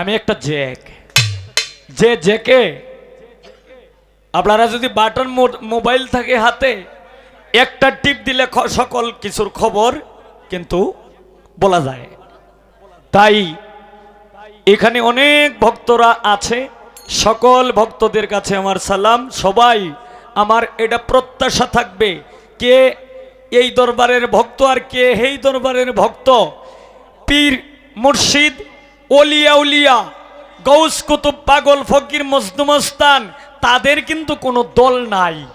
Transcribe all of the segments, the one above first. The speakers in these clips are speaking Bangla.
আমি একটা জ্যাক। যে জ্যাকে? আপনারা যদি বাটন মোবাইল থাকে হাতে, একটা টিপ দিলে সকল কিছুর খবর কিন্তু বলা যায়। তাই এখানে অনেক ভক্তরা আছে, সকল ভক্তদের কাছে আমার সালাম। সবাই আমার এটা প্রত্যাশা থাকবে কে এই দরবারের ভক্ত আর কে এই দরবারের ভক্ত। পীর মুর্শিদ ওলিয়া উলিয়া গৌস কুতুব, পাগল, ফকির মজদুমস্তান তাদের কিন্তু কোনো দল নাই।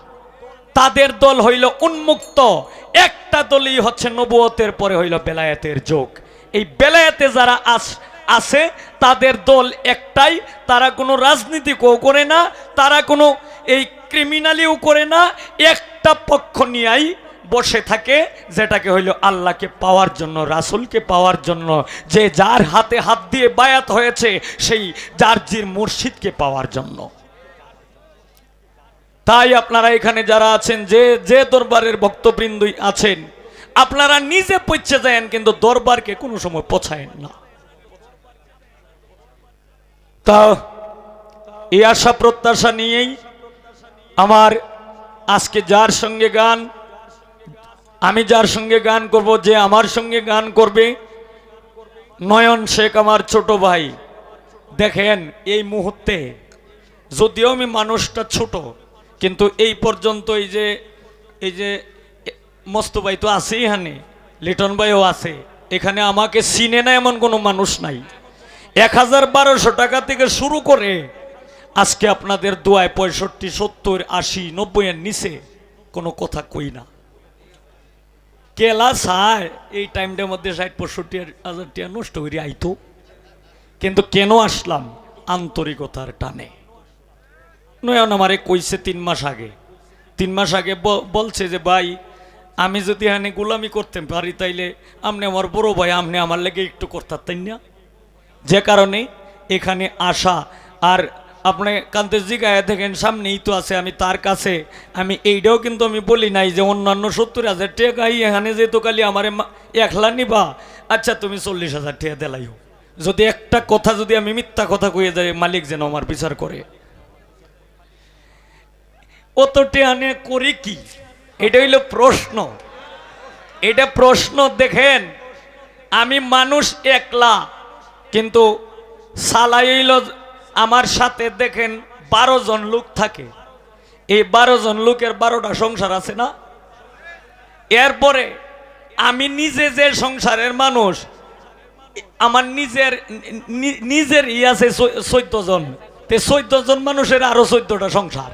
তাদের দল হইল উন্মুক্ত। একটা দলই হচ্ছে নবুয়তের, পরে হইল বেলায়েতের যোগ। এই বেলায়েতে যারা আস, আছে, তাদের দল একটাই। তারা কোনো রাজনীতিকেও করে না, তারা কোনো এই ক্রিমিনালিও করে না। একটা পক্ষ নিয়েই বসে থাকে, যেটাকে হইল আল্লাহকে পাওয়ার জন্য, রাসুলকে পাওয়ার জন্য। যে যার হাতে হাত দিয়ে বায়াত হয়েছে, সেই জার্জির মুর্শিদকে পাওয়ার জন্য। তাই আপনারা এখানে যারা আছেন, যে যে দরবারের ভক্তবৃন্দই আছেন, আপনারা নিজে পৌঁছে যায়েন, কিন্তু দরবারকে কোনো সময় পছায়েন না। তা, এই আশা প্রত্যাশা নিয়েই আমার আজকে যার সঙ্গে গান আমি যার সঙ্গে গান করব, যে আমার সঙ্গে গান করবে, নয়ন শেখ আমার ছোট ভাই। দেখেন এই মুহূর্তে, যদিও আমি মানুষটা ছোট, কিন্তু এই পর্যন্ত এই যে এই যে মস্ত ভাই তো আছে এখানে, লিটন ভাইও আছে। এখানে আমাকে চিনে না এমন কোনো মানুষ নাই। এক হাজার বারোশো টাকা থেকে শুরু করে, আজকে আপনাদের দোয়ায় পঁয়ষট্টি, সত্তর, আশি, নব্বইয়ের নিচে কোনো কথা কই না। কেলা চায় এই টাইমটার মধ্যে ষাট, পঁয়ষট্টি হাজার টাকা নষ্ট করে আইতো। কিন্তু কেন আসলাম? আন্তরিকতার টানে। নয়ন আমারে কইছে তিন মাস আগে। তিন মাস আগে বলছে যে, ভাই, আমি যদি এখানে গোলামি করতে পারি তাইলে আপনি আমার বড় ভাই, আপনি আমার লেগে একটু করতেন না যে কারণে এখানে আসা আর আপনি কান্তে জিগায় দেখেন, সামনেই তো আছে, আমি তার কাছে। আমি এইটাও কিন্তু আমি বলি নাই যে অন্যান্য সত্তর হাজার টাকাই এখানে যেহেতু কালি আমার একলা নিবা। আচ্ছা তুমি চল্লিশ হাজার টাকা দেলাইও যদি একটা কথা যদি আমি মিথ্যা কথা কয়ে যাই, মালিক যেন আমার বিচার করে। অত টেয়ানে করি কি? এটা হইল প্রশ্ন। এটা প্রশ্ন দেখেন, আমি মানুষ একলা, কিন্তু সালাই হইল আমার সাথে দেখেন বারো জন লোক থাকে। এই বারো জন লোকের বারোটা সংসার আছে না? এরপরে আমি নিজে যে সংসারের মানুষ, আমার নিজের নিজের ই আছে চোদ্দ জন। তে চোদ্দ জন মানুষের আরও চোদ্দটা সংসার।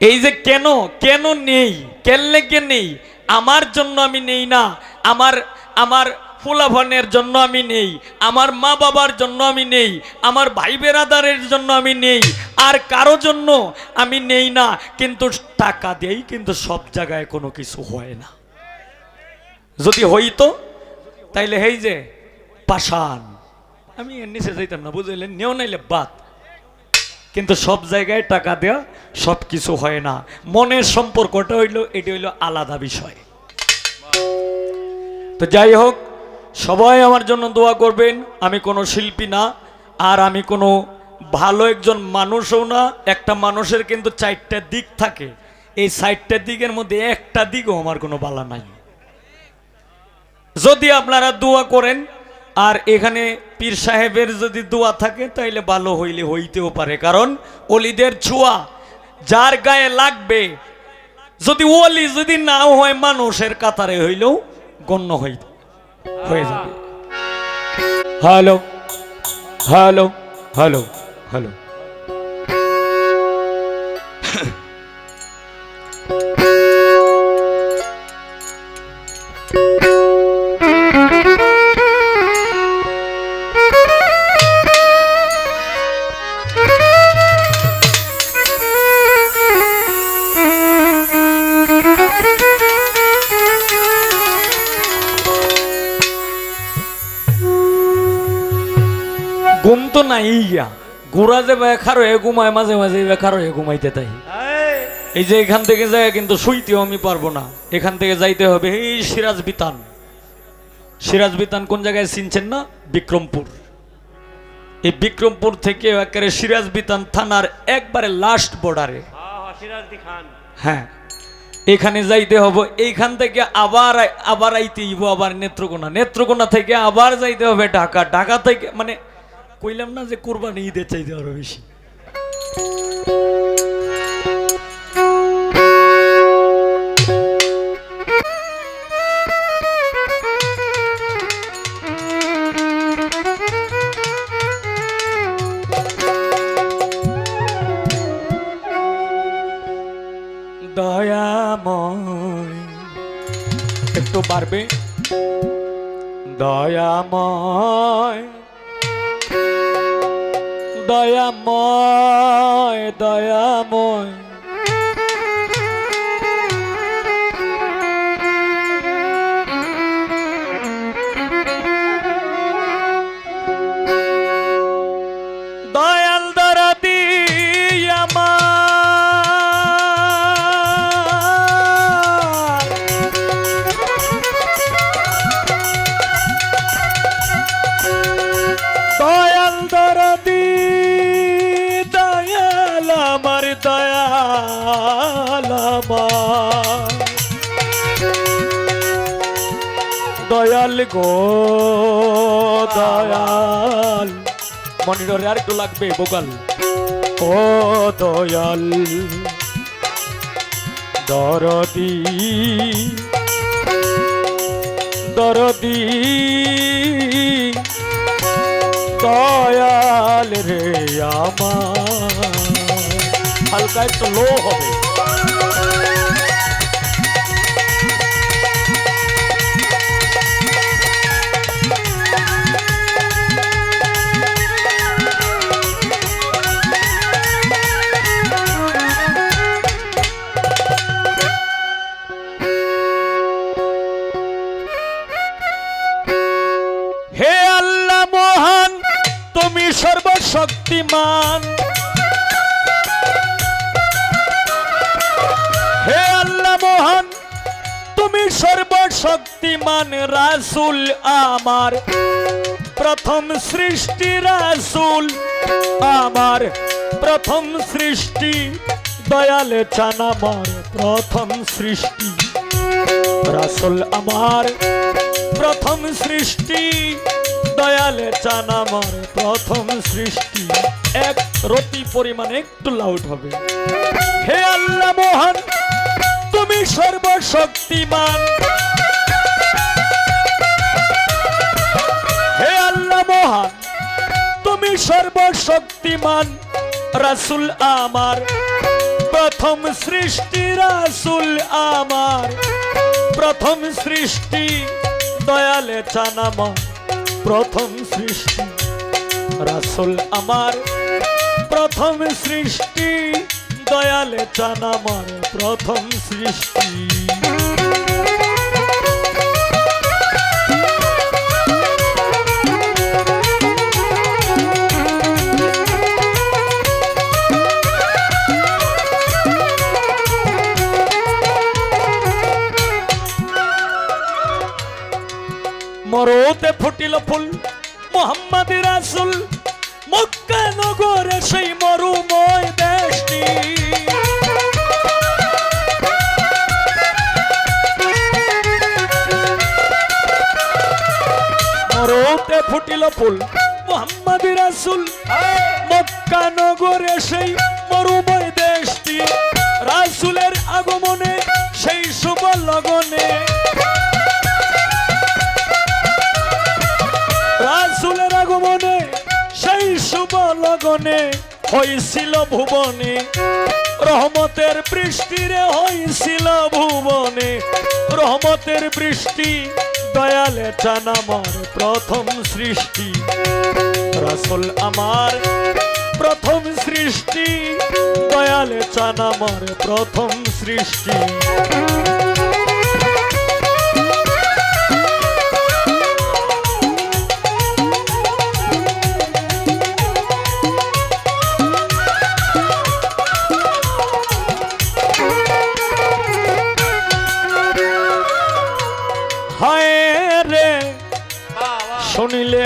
এই যে কেন কেন নেই, কেন লেগে নেই? আমার জন্য আমি নেই না। আমার আমার ফুলাফানের জন্য আমি নেই, আমার মা বাবার জন্য আমি নেই, আমার ভাই বেরাদারের জন্য আমি নেই, আর কারও জন্য আমি নেই না, কিন্তু টাকা দিয়েই কিন্তু সব জায়গায় কোনো কিছু হয় না। যদি হইতো, তাইলে হেই যে, পাষাণ। আমি এর নিচে যাইতাম না বুঝলেন নেও নাইলে বাদ। কিন্তু সব জায়গায় টাকা দেওয়া সব কিছু হয় না। মনের সম্পর্কটা হইল, এটি হইল আলাদা বিষয়। তো যাই হোক সবাই আমার জন্য দোয়া করবেন, আমি কোনো শিল্পী না, আর আমি কোনো ভালো একজন মানুষও না, একটা মানুষের কিন্তু চারটা দিক থাকে। এই চারটা দিকের মধ্যে একটা দিকও আমার কোনো বালা নাই। যদি আপনারা দোয়া করেন, আর এখানে পীর সাহেবের যদি দোয়া থাকে, তাইলে ভালো হইলে হইতেও পারে। কারণ অলিদের ছোঁয়া, যার গায়ে লাগবে, যদি ওলি যদি নাও হয়, মানুষের কাতারে হইলেও গণ্য হই হয়ে যাবে হ্যালো হ্যালো হ্যালো হ্যালো ঘোরা যে বেখার হয়ে ঘুমায় মাঝে মাঝে বেখার হয়ে ঘুমাইতে তাই। এই। যে এখান থেকে যায় কিন্তু শুইতেও আমি পারব না। এখান থেকে যাইতে হবে এই সিরাজ বিতান সিরাজ বিতান কোন জায়গায় চিনছেন না? বিক্রমপুর। এই বিক্রমপুর থেকে একেবারে সিরাজ বিতান থানার একবারে লাস্ট বর্ডারে হ্যাঁ সিরাজদি খান। এখানে যাইতে হবে এইখান থেকে আবার আবার আইতে হইব আবার নেত্রকোনা। নেত্রকোনা থেকে আবার যাইতে হবে ঢাকা। ঢাকা থেকে মানে কইলাম না যে কুরবানি ঈদের চাইতে আরও বেশি। দয়াময় একটু পারবে দয়াময় দয়াময় দয়াময়। দয়াল গো দয়াল। মনিটরে আর একটু লাগবে বোকাল। ও দয়াল, দরদি দরদি, দয়াল রে আমার। হালকা একটু লো হবে। সর্বশক্তিমান হে আল্লাহ মহান, তুমি সর্বশক্তিমান রাসুল আমার। প্রথম সৃষ্টি রাসুল আমার। প্রথম সৃষ্টি, দয়ালে চান আমার প্রথম সৃষ্টি, রাসুল আমার। প্রথম সৃষ্টি দয়ালে চান আমার প্রথম সৃষ্টি। এক রতি পরিমাণে একটু লাউড হবে। হে আল্লাহ মোহন, তুমি সর্বশক্তিমান। হে আল্লাহ মোহন, তুমি সর্বশক্তিমান। রাসুল আমার, প্রথম সৃষ্টি রাসুল আমার। প্রথম সৃষ্টি দয়ালে চান আমার প্রথম সৃষ্টি। রাসুল আমার প্রথম সৃষ্টি। দয়ালে চান আমার প্রথম সৃষ্টি। মরতে ফুটিল ফুল, মোহাম্মদ রাসুল, মক্কা নগরে সেই মরুময় দেশটি। মরতে ফুটিল ফুল, মোহাম্মদ রাসুল, মক্কা নগরে সেই মরুময় দেশটি। রাসুলের আগমনে সেই শুভ লগনে আগমনে সেই শুভ লগনে হয়েছিল ভুবনে। রহমতের বৃষ্টিরে হয়েছিল ভুবনে। রহমতের বৃষ্টি, দয়ালে চান আমার প্রথম সৃষ্টি। রাসুল আমার প্রথম সৃষ্টি, দয়ালে চান আমার প্রথম সৃষ্টি।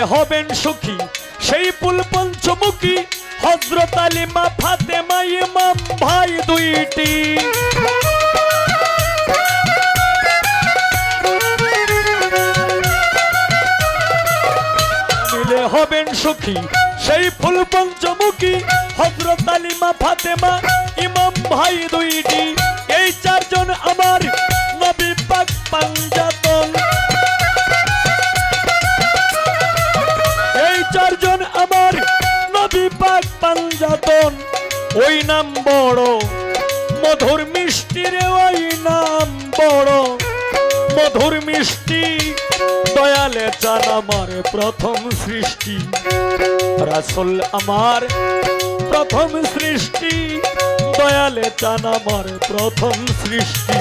শুনিলে হবেন সুখী। সেই পুল পঞ্চমুখী, হজরত আলিমা ফাতেমা ইমাম, ভাই দুইটি। হবেন সুখী। সেই ফুল পঞ্চমুখী, হজরত আলিমা ফাতেমা ইমাম, ভাই দুইটি। এই চারজন আমার পাঞ্জাতন ওই নাম বড়। মধুর মিষ্টি রে, ওই নাম বড়। মধুর মিষ্টি, দয়ালে চান আমার প্রথম সৃষ্টি। রাসুল আমার প্রথম সৃষ্টি, দয়ালে চান আমার প্রথম সৃষ্টি।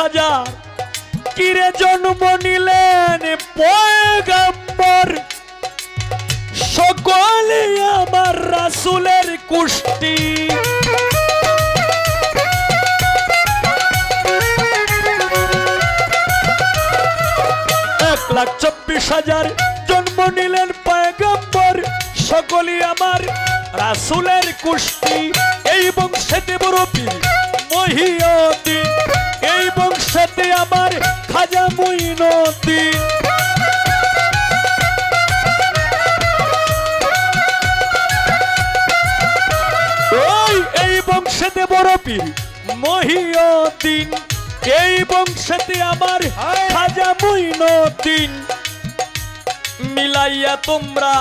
হাজার। কিরে জন্ম নিলেন পয়গম্বর? সকলে আমার রাসুলের কুষ্টি। এক লাখ চব্বিশ হাজার জন্ম নিলেন পয়গম্বর। সকলে আমার রাসুলের কুষ্টি। এই বংশেতে বরফি মহিয়তি বংশেতে আমার খাজা মুইনতি ওই এই বংশেতে বরফির মহিয়তিন এই বংশেতে আমার খাজা মুইনতিন মিলাইয়া তোমরা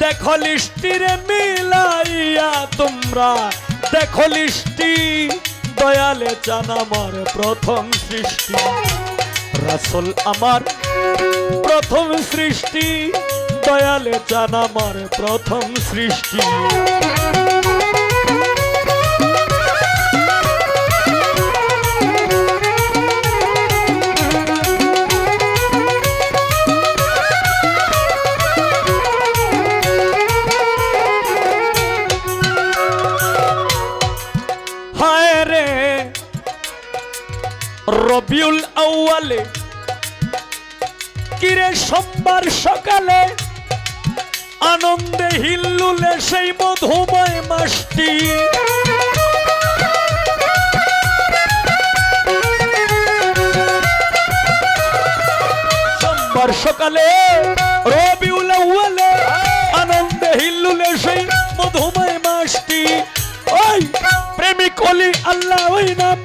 দেখো লিষ্টিরে মিলাইয়া তোমরা দেখো লিষ্টি। দয়ালে চান আমার প্রথম সৃষ্টি। রাসুল আমার প্রথম সৃষ্টি। দয়ালে চান আমার প্রথম সৃষ্টি। আউয়ালে কিরে সোমবার সকালে? আনন্দে হিল্লুলে সেই মধুময় মাসটি। সোমবার সকালে রবিউল আউয়ালে আনন্দে হিল্লুলে সেই মধুময় মাসটি। ওই প্রেমিক অলি আল্লাহ ওই নাম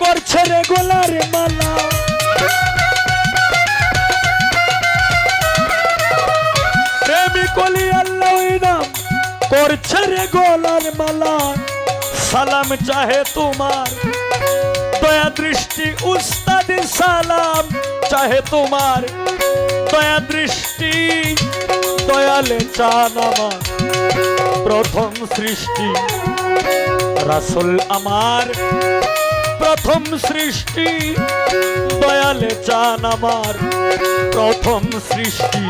করছে রে গোলার মালা। করছে রে গোলার মালা সালাম চাহে তোমার দয়া দৃষ্টি উস্তাদ সালাম চাহে তোমার দয়া দৃষ্টি দয়ালে চান আমার প্রথম সৃষ্টি রাসুল আমার প্রথম সৃষ্টি দয়ালে চান আমার প্রথম সৃষ্টি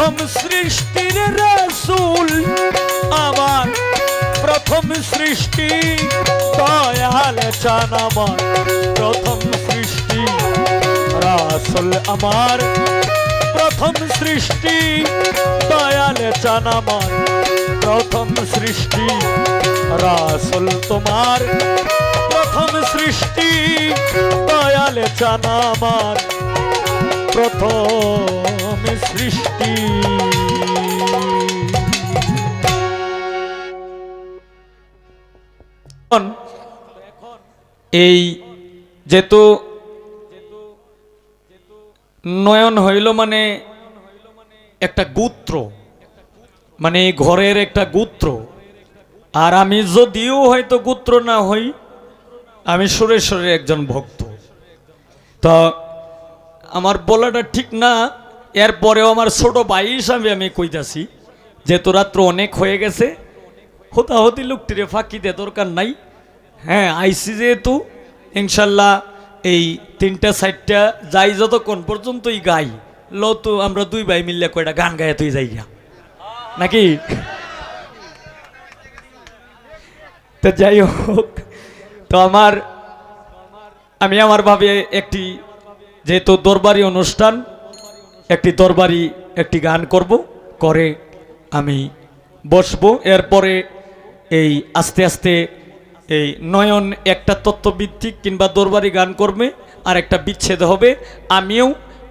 প্রথম সৃষ্টির রাসুল আমার প্রথম সৃষ্টি দয়াল চান আমার প্রথম সৃষ্টি রাসুল আমার প্রথম সৃষ্টি দয়ালে চান আমার প্রথম সৃষ্টি রাসুল তোমার প্রথম সৃষ্টি দয়ালে চান আমার প্রথম সৃষ্টি। এই যেহেতু নয়ন হইল মানে একটা গুত্র মানে ঘরের একটা গুত্র। আর আমি যদিও হয়তো গুত্র না হই, আমি সুরেশ্বরের একজন ভক্ত। তো আমার বলাটা ঠিক না, এরপরেও আমার ছোট ভাই হিসাবে আমি কইতাছি যে তো রাত্র অনেক হয়ে গেছে হতাহতি লোকটিরে ফাঁকি দে দরকার নাই। হ্যাঁ আইসি যেহেতু, ইনশাল্লাহ এই তিনটা সাইডটা যাই যতক্ষণ পর্যন্তই গাই, ল তো আমরা দুই ভাই মিললে কয়টা গান গায়ে তুই যাই গিয়া। নাকি? তো যাই হোক, তো আমার, আমি আমার ভাবে একটি যেহেতু দরবারি অনুষ্ঠান, একটি দরবারি, একটি গান করব, করে আমি বসবো। এরপরে এই আস্তে আস্তে এই নয়ন একটা তত্ত্বভিত্তিক কিংবা দরবারি গান করবে আর একটা বিচ্ছেদ হবে। আমিও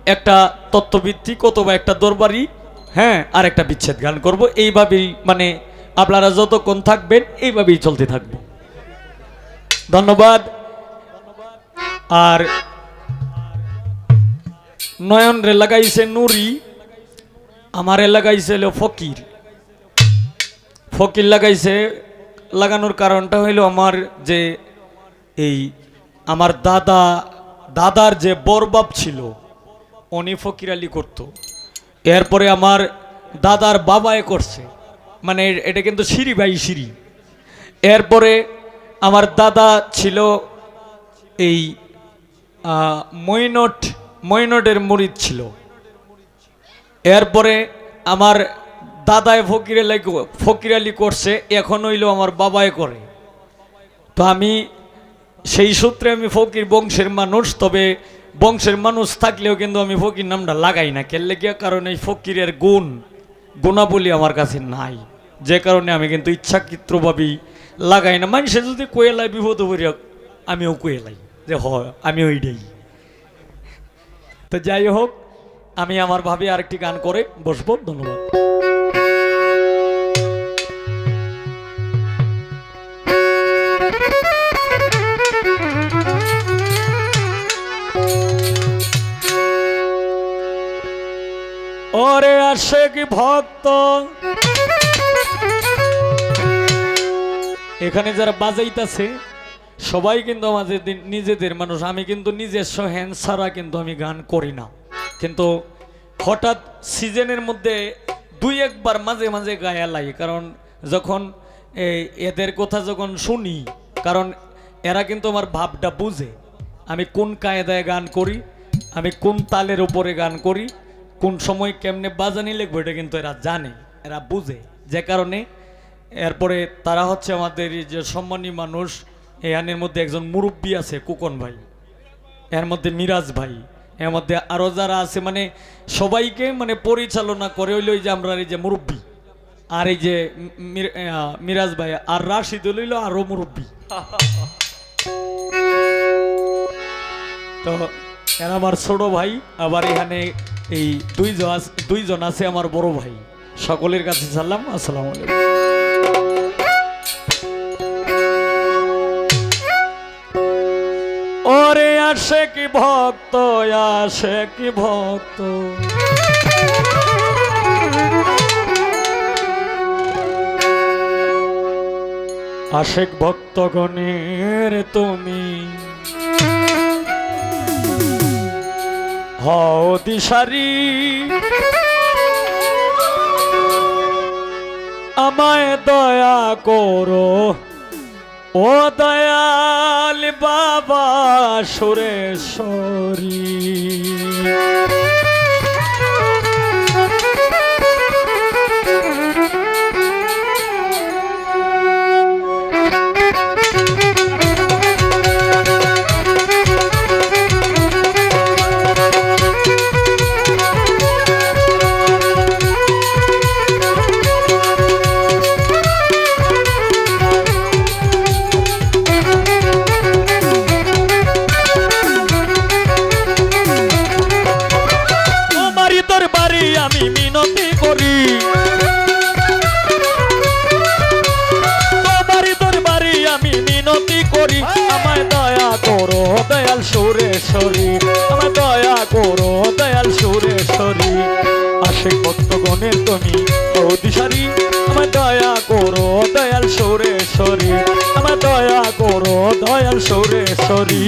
একটা তত্ত্বভিত্তিক অথবা একটা দরবারি হ্যাঁ আর একটা বিচ্ছেদ গান করব। এইভাবেই মানে আপনারা যতক্ষণ থাকবেন, এইভাবেই চলতে থাকব। ধন্যবাদ। আর নয়ন রে লাগাইছে নুরি, আমার লাগাইছে ফকির। ফকির লাগাইছে, লাগানোর কারণটা হইল আমার যে এই আমার দাদা, দাদার যে বরবাপ ছিল, উনি ফকির আলী করতো। এরপরে আমার দাদার বাবায় করছে। মানে এটা কিন্তু সিঁড়ি ভাই সিঁড়ি। এরপরে আমার দাদা ছিল এই মৈনট মৈনটের মুরিদ ছিল। এরপরে আমার দাদায় ফকির আলী ফকির আলী করছে, এখন হইল আমার বাবায় করে। তো আমি সেই সূত্রে আমি ফকির বংশের মানুষ, তবে বংশের মানুষ থাকলেও কিন্তু আমি ফকির নামটা লাগাই না। কেলে গিয়া কারণ এই ফকিরের গুণ, গুণাবলী আমার কাছে নাই। যে কারণে আমি কিন্তু ইচ্ছাকৃতভাবেই লাগাই না। মানুষে যদি কোয়েলায় বিপদ করি আমিও কোয়েলাই যে হয় আমি ওইটাই তো যাই হোক, আমি আমার ভাবে আরেকটি গান করে বসবো। ধন্যবাদ। ওরে আসে কি ভক্ত, এখানে যারা বাজাইতাছে সবাই কিন্তু আমাদের নিজেদের মানুষ, আমি কিন্তু নিজস্ব হ্যান্ড ছাড়া কিন্তু আমি গান করি না। কিন্তু হঠাৎ সিজনের মধ্যে দুই একবার মাঝে মাঝে গায়া লাগে, কারণ যখন এদের কথা যখন শুনি, কারণ এরা কিন্তু আমার ভাবটা বুঝে, আমি কোন কায়দায় গান করি, আমি কোন তালের উপরে গান করি, কোন সময় কেমনে বাজানি লিখব, এটা কিন্তু এরা জানে, এরা বুঝে। যে কারণে এরপরে তারা হচ্ছে আমাদের যে সম্মানী মানুষ এই আনের মধ্যে একজন মুরব্বী আছে কুকন ভাই। এর মধ্যে মিরাজ ভাই। এর মধ্যে আরও যারা আছে মানে সবাইকে মানে পরিচালনা করে হইল যে আমরা এই যে মুরব্বী। আর এই যে মিরাজ ভাই আর রাশিদ হইল আরও মুরব্বী। তো এরা আমার ছোট ভাই, আবার এখানে এই দুইজন দুইজন আছে আমার বড় ভাই। সকলের কাছে সালাম, আসসালামু আলাইকুম। আসে কি ভক্ত আসে কি ভক্ত? আশেক ভক্তগণের তুমি হও দিশারি। আমায় দয়া করো ও দয়াল বাবা সুরেশ্বরী দয়া করো দয়াল সৌরেশ্বরী।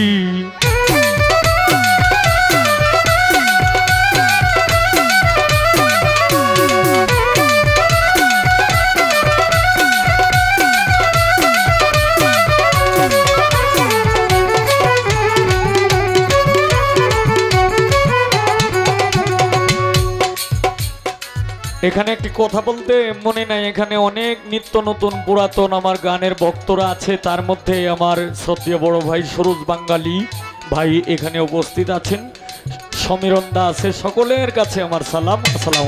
এখানে একটি কথা বলতে মনে নাই, এখানে অনেক নিত্য নতুন পুরাতন আমার গানের বক্তরা আছে, তার মধ্যে আমার শ্রদ্ধেয় বড় ভাই সরোজ বাঙ্গালি ভাই এখানে উপস্থিত আছেন। সমীরণ দা আছে সকলের কাছে আমার সালাম, আসসালাম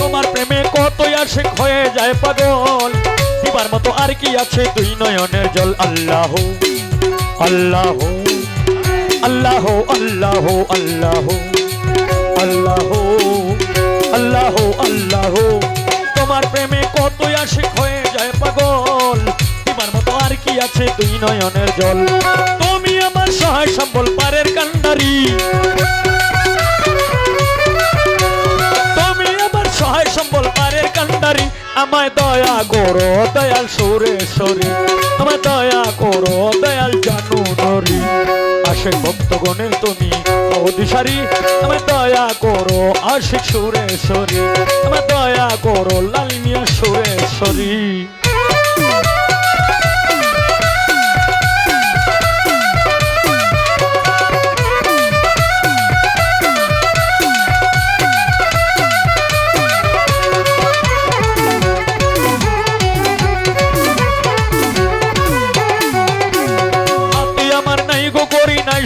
তোমার প্রেমে কতই আসে হয়ে যায় পাগল, দিবার মতো আর কি আছে দুই নয়নের জল। আল্লাহ আল্লাহ আল্লাহ আল্লাহ আল্লাহ। আল্লাহ আল্লাহ আল্লাহ। তোমার প্রেমে কতই আশিক হয়ে যায় পাগল। তোমার মতো আর কি আছে দুই নয়নের জল। তুমি আমার সহায় সম্বল, পারের কান্ডারি। তুমি আমার সহায় সম্বল, পারের কান্ডারি। আমায় দয়া করো, দয়াল সুরেশ্বরী আমায় দয়া করো, দয়াল জানু নরি। আশেক ভক্তগণে তুমি অধিসারি আমার দয়া করো আশিক সুরেশ্বরী। আমার দয়া করো লাল সুরেশ্বরী।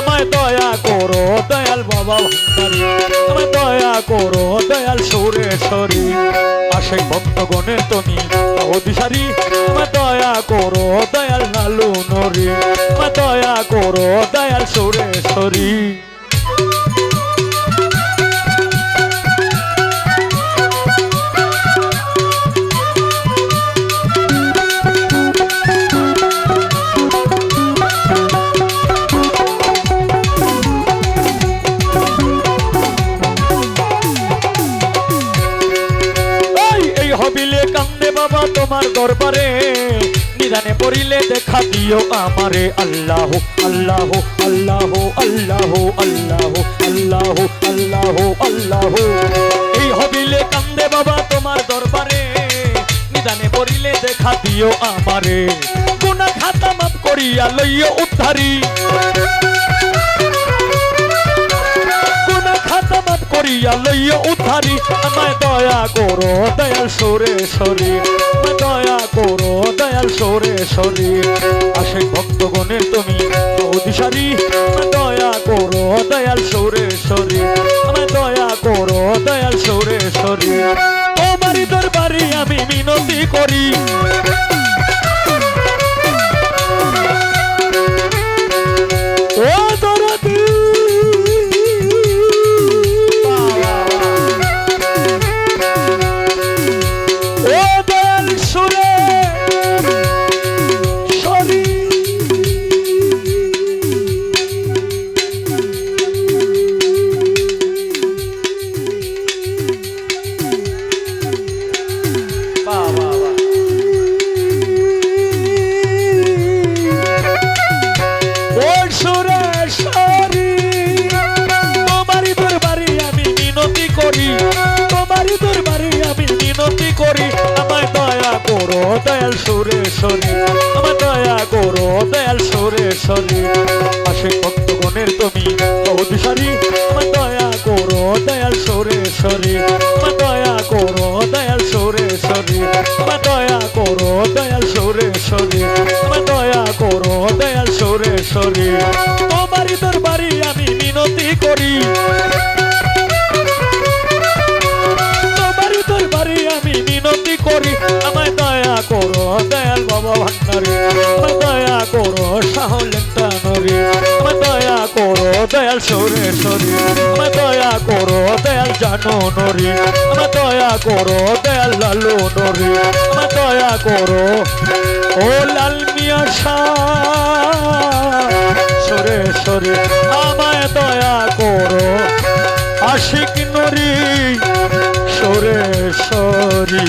আমায় দয়া করো, দয়াল বাবা ভান্ডারি। আমায় দয়া করো, দয়াল সুরেশ্বরী। আসে ভক্তগণে তুমি অধিসারী। আমায় দয়া করো, দয়াল লালু নরি। আমায় দয়া করো, দয়াল সুরেশ্বরী। পড়িলে দেখা দিও আমারে আল্লাহ আল্লাহ আল্লাহ আল্লাহ আল্লাহ আল্লাহ আল্লাহ আল্লাহ। এই হবিলে কান্দে বাবা তোমার দরবারে, নিদানে পড়িলে দেখা দিও আমারে। গুনা খাতা মাপ করিয়া লইয় উদ্ধারি। করিয়া লইয়া উদ্ধারি আমায় দয়া করো, দয়াল সরে সরি দয়া করো, দয়াল সরে সরি। আশেক ভক্তগণের তুমি অধিসারি দয়া করো, দয়াল সরে সরি, আমায় দয়া করো, দয়াল সরে সরি। তোমারই দরবারে আমি মিনতি করি। দয়া করো সাহলেন্টা নরে দয়া করো দয়াল সরে সরে দয়া করো দয়াল জানো নরে দয়া করো দয়াল লালু নরে দয়া করো ও লাল মিয়া সরে সরে আমায় দয়া করো আশিক নরি সরে সরি